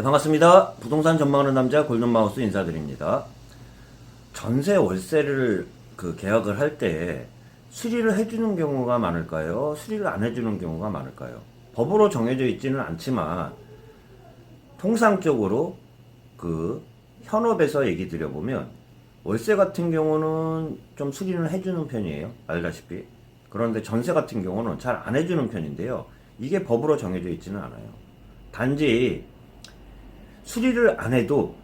네, 반갑습니다. 부동산 전망하는 남자 골든마우스 인사드립니다. 전세 월세를 그 계약을 할 때 수리를 해주는 경우가 많을까요? 수리를 안 해주는 경우가 많을까요? 법으로 정해져 있지는 않지만 통상적으로 그 현업에서 얘기 드려보면 월세 같은 경우는 좀 수리를 해주는 편이에요. 알다시피. 그런데 전세 같은 경우는 잘 안 해주는 편인데요. 이게 법으로 정해져 있지는 않아요. 단지 수리를 안 해도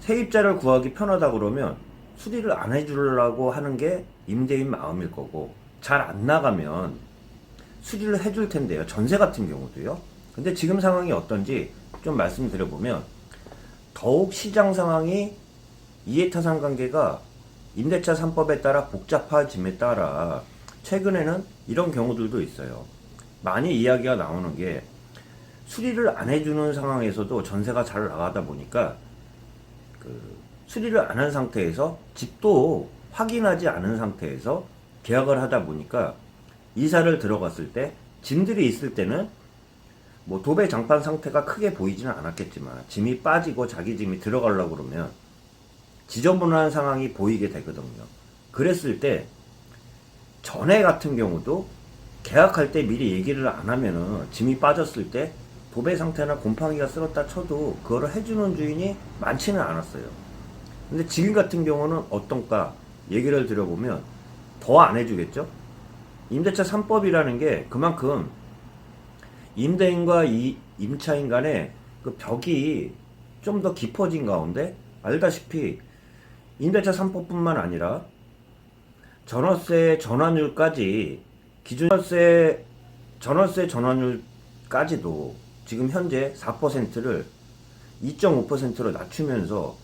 세입자를 구하기 편하다 그러면 수리를 안 해주려고 하는 게 임대인 마음일 거고 잘 안 나가면 수리를 해줄 텐데요. 전세 같은 경우도요. 근데 지금 상황이 어떤지 좀 말씀드려보면 더욱 시장 상황이 이해타산 관계가 임대차 3법에 따라 복잡해짐에 따라 최근에는 이런 경우들도 있어요. 많이 이야기가 나오는 게 수리를 안 해주는 상황에서도 전세가 잘 나가다 보니까 그 수리를 안 한 상태에서 집도 확인하지 않은 상태에서 계약을 하다 보니까 이사를 들어갔을 때 짐들이 있을 때는 뭐 도배 장판 상태가 크게 보이지는 않았겠지만 짐이 빠지고 자기 짐이 들어가려고 그러면 지저분한 상황이 보이게 되거든요. 그랬을 때 전에 같은 경우도 계약할 때 미리 얘기를 안 하면은 짐이 빠졌을 때 도배 상태나 곰팡이가 쓸었다 쳐도 그거를 해주는 주인이 많지는 않았어요. 근데 지금 같은 경우는 어떤가 얘기를 들어보면 더 안 해주겠죠? 임대차 3법이라는 게 그만큼 임대인과 이 임차인 간의 그 벽이 좀 더 깊어진 가운데 알다시피 임대차 3법뿐만 아니라 전월세 전환율까지 기준 전월세 전환율까지도 지금 현재 4%를 2.5%로 낮추면서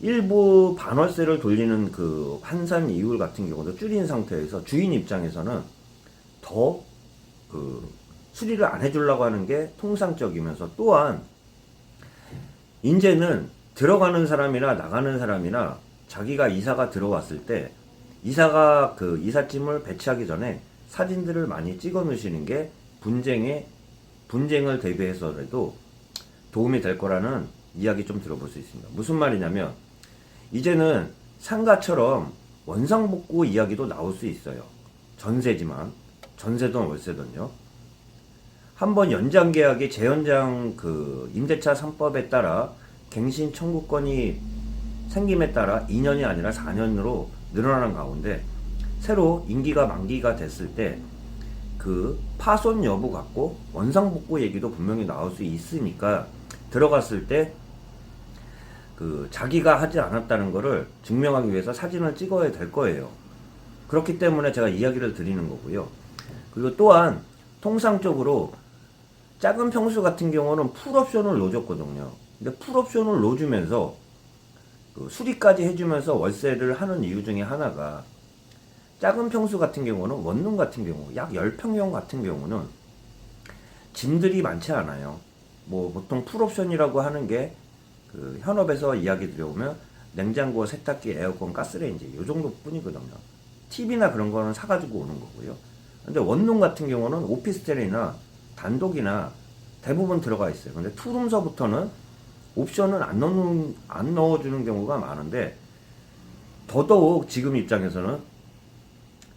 일부 반월세를 돌리는 그 환산 이율 같은 경우도 줄인 상태에서 주인 입장에서는 더 그 수리를 안 해주려고 하는 게 통상적이면서 또한 이제는 들어가는 사람이나 나가는 사람이나 자기가 이사가 들어왔을 때 이사가 그 이삿짐을 배치하기 전에 사진들을 많이 찍어 놓으시는 게 분쟁에 분쟁을 대비해서라도 도움이 될 거라는 이야기 좀 들어볼 수 있습니다. 무슨 말이냐면 이제는 상가처럼 원상복구 이야기도 나올 수 있어요. 전세지만 전세든 월세든요. 한번 연장 계약이 재연장 그 임대차 3법에 따라 갱신 청구권이 생김에 따라 2년이 아니라 4년으로 늘어나는 가운데 새로 임기가 만기가 됐을 때 그 파손 여부 갖고 원상복구 얘기도 분명히 나올 수 있으니까 들어갔을 때 그 자기가 하지 않았다는 거를 증명하기 위해서 사진을 찍어야 될 거예요. 그렇기 때문에 제가 이야기를 드리는 거고요. 그리고 또한 통상적으로 작은 평수 같은 경우는 풀옵션을 넣어줬거든요. 근데 풀옵션을 넣어주면서 그 수리까지 해주면서 월세를 하는 이유 중에 하나가 작은 평수 같은 경우는 원룸 같은 경우 약 10평형 같은 경우는 짐들이 많지 않아요. 뭐 보통 풀옵션이라고 하는 게 그 현업에서 이야기 드려보면 냉장고, 세탁기, 에어컨, 가스레인지 이 정도 뿐이거든요. TV나 그런 거는 사가지고 오는 거고요. 근데 원룸 같은 경우는 오피스텔이나 단독이나 대부분 들어가 있어요. 근데 투룸서부터는 옵션을 안 넣는 안 넣어주는 경우가 많은데 더더욱 지금 입장에서는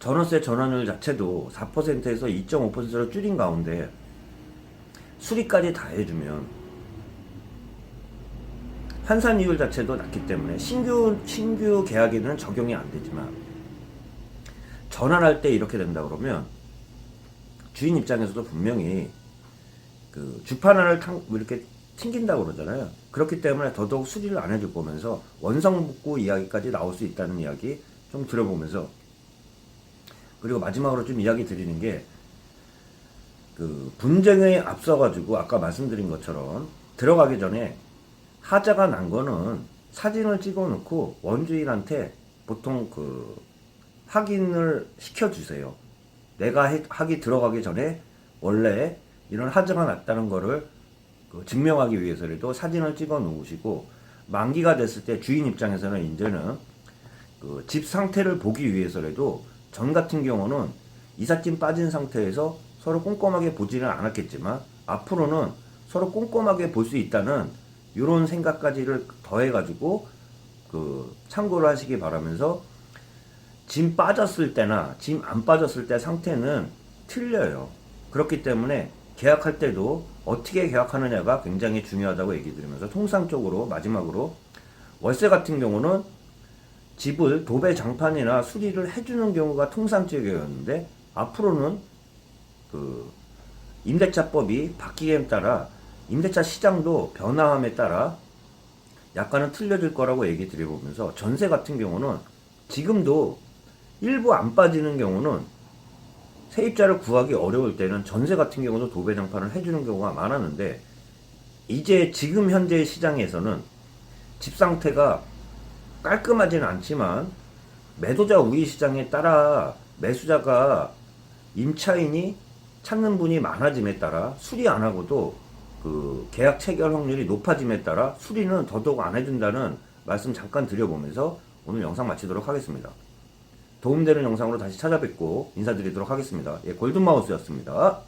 전월세 전환율 자체도 4%에서 2.5%로 줄인 가운데 수리까지 다 해주면 환산 이율 자체도 낮기 때문에 신규 신규 계약에는 적용이 안 되지만 전환할 때 이렇게 된다 그러면 주인 입장에서도 분명히 그 주판을 탕, 뭐 이렇게 튕긴다 그러잖아요. 그렇기 때문에 더더욱 수리를 안 해줄 거면서 원상복구 이야기까지 나올 수 있다는 이야기 좀 들어보면서 그리고 마지막으로 좀 이야기 드리는 게 그 분쟁에 앞서가지고 아까 말씀드린 것처럼 들어가기 전에 하자가 난 거는 사진을 찍어 놓고 원주인한테 보통 그 확인을 시켜 주세요. 내가 해- 하기 들어가기 전에 원래 이런 하자가 났다는 거를 그 증명하기 위해서라도 사진을 찍어 놓으시고 만기가 됐을 때 주인 입장에서는 이제는 그 집 상태를 보기 위해서라도 전 같은 경우는 이삿짐 빠진 상태에서 서로 꼼꼼하게 보지는 않았겠지만 앞으로는 서로 꼼꼼하게 볼 수 있다는 이런 생각까지를 더해가지고 그 참고를 하시기 바라면서 짐 빠졌을 때나 짐 안 빠졌을 때 상태는 틀려요. 그렇기 때문에 계약할 때도 어떻게 계약하느냐가 굉장히 중요하다고 얘기 드리면서 통상적으로 마지막으로 월세 같은 경우는 집을 도배 장판이나 수리를 해주는 경우가 통상적이었는데 앞으로는 그 임대차법이 바뀌기에 따라 임대차 시장도 변화함에 따라 약간은 틀려질 거라고 얘기 드려보면서 전세 같은 경우는 지금도 일부 안 빠지는 경우는 세입자를 구하기 어려울 때는 전세 같은 경우도 도배 장판을 해주는 경우가 많았는데 이제 지금 현재 시장에서는 집 상태가 깔끔하지는 않지만 매도자 우위 시장에 따라 매수자가 임차인이 찾는 분이 많아짐에 따라 수리 안 하고도 그 계약 체결 확률이 높아짐에 따라 수리는 더더욱 안 해준다는 말씀 잠깐 드려보면서 오늘 영상 마치도록 하겠습니다. 도움되는 영상으로 다시 찾아뵙고 인사드리도록 하겠습니다. 예, 골든마우스였습니다.